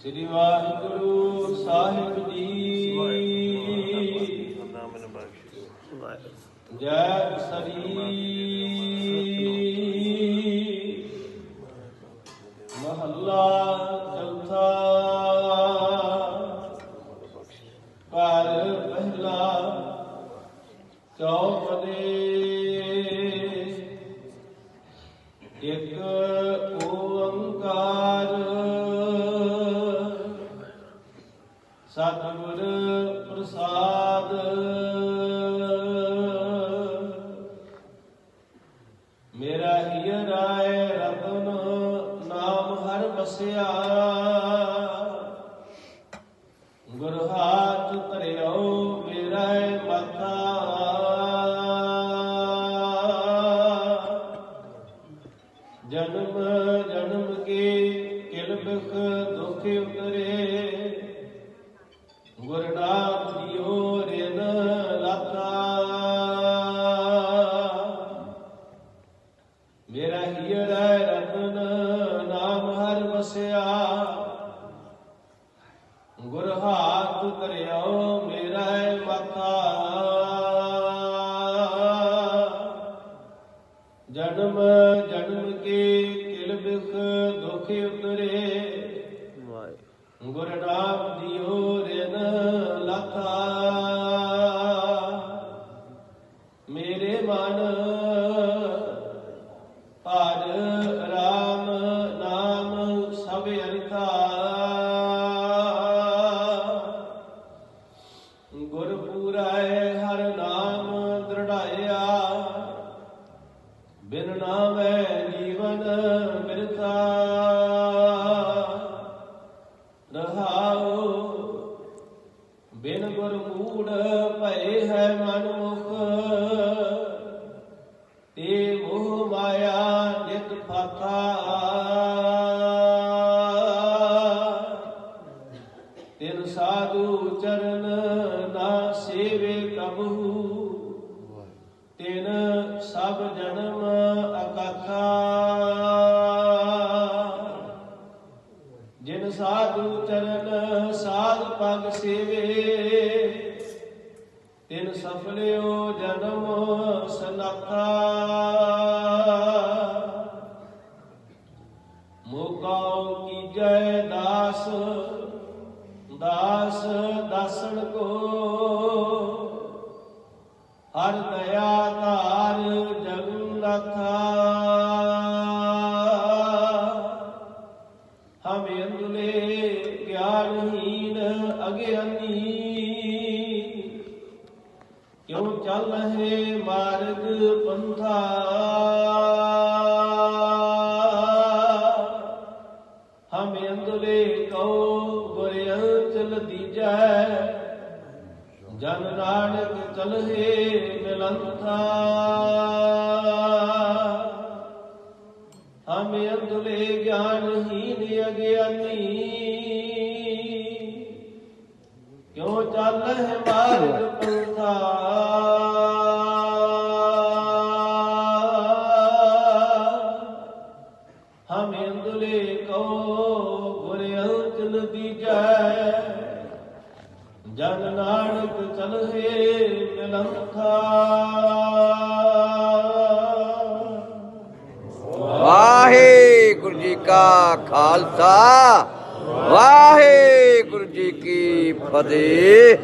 ਸ੍ਰੀ ਵਾਹਿਗੁਰੂ ਸਾਹਿਬ ਜੀ। ਜੈ ਸਰੀ। ਮਹੱਲਾ ਚੌਥਾ। ਘਰ ਪਹਿਲਾ ਚੌ ਹਰ ਬਸਿਆ ਗੁਰ ਹਾਥ ਧਰਿਓ ਮੇਰਾ ਮਥਾ ਜਨਮ ਜਨਮ ਕੇ ਕਿਲ ਬਿਖ ਦੁਖ ਉਤਰੇ। ਵਸਿਆ ਗੁਰ ਹਾਥ ਧਰਿਓ ਮੇਰਾ ਮਥਾ ਜਨਮ ਜਨਮ ਕੇ ਕਿਲ ਬਿਖ ਦੁਖ ਉਤਰੇ। ਗੁਰ ਨਾਮ ਦਿਓ ਰਿਨ ਲਖਾ ਮੇਰੇ ਮਨ ਬਿਨ ਨਾਮੈ ਜੀਵਨ ਮਿਰਤਾ ਰਹਾਉ, ਬਿਨ ਗੁਰ ਮੂੜ ਭਏ ਹੈ ਮਨ ਮੁਖ ਤੇ ਮੋਹ ਮਾਇਆ ਨਿਤ ਫਾਥਾ ਤਿਨ ਸਾਧੂ ਚਰਨ ਨਾ ਸੇਵੇ ਕਬਹੂ ਤਿਨ ਸਭ ਜਨਮ ਅਕਾਖਾ। ਜਿਨ ਸਾਧੂ ਚਰਨ ਸਾਧ ਪਗ ਸੇਵੇ, ਤਿਨ ਸਫਲਿਓ ਜਨਮ ਸਨਾਖਾ। ਮੋਕਾਉ ਕੀਜੈ ਦਾਸ ਦਾਸ ਦਾਸਨ ਕੋ। ਹਰ ਦਇਆ ਧਾਰ ਜਗਨਨਾਥਾ ਹਮ ਅੰਦੁਲੇ ਗਿਆਨਹੀਨ ਅਗਿਆਨੀ। ਕਿਉ ਚੱਲ ਹੈ ਮਾਰਗ ਪੰਥਾ? ਹਮ ਅੰਦੁਲੇ ਕਉ ਗੁਰ ਚਲ ਦੀਜੈ। ਜਨ ਨਾਨਕ ਚਲਹਿ ਮਿਲੰਥਾ। ਹਮ ਅੰਧਲੇ ਗਿਆਨਹੀਨ ਅਗਿਆਨੀ। ਕਿਉ ਚੱਲਹਿ ਮਾਰਗ ਪੰਥਾ ਹਮ ਅੰਧਲੇ ਕੋ ਗੁਰ ਅੰਚਲ ਦੀਜੈ ਜਨ ਨਾਨਕ ਚਲਹਿ ਮਿਲੰਥਾ ਵਾਹਿਗੁਰੂ ਜੀ ਕਾ ਖਾਲਸਾ ਵਾਹਿਗੁਰੂ ਜੀ ਕੀ ਫਤਿਹ।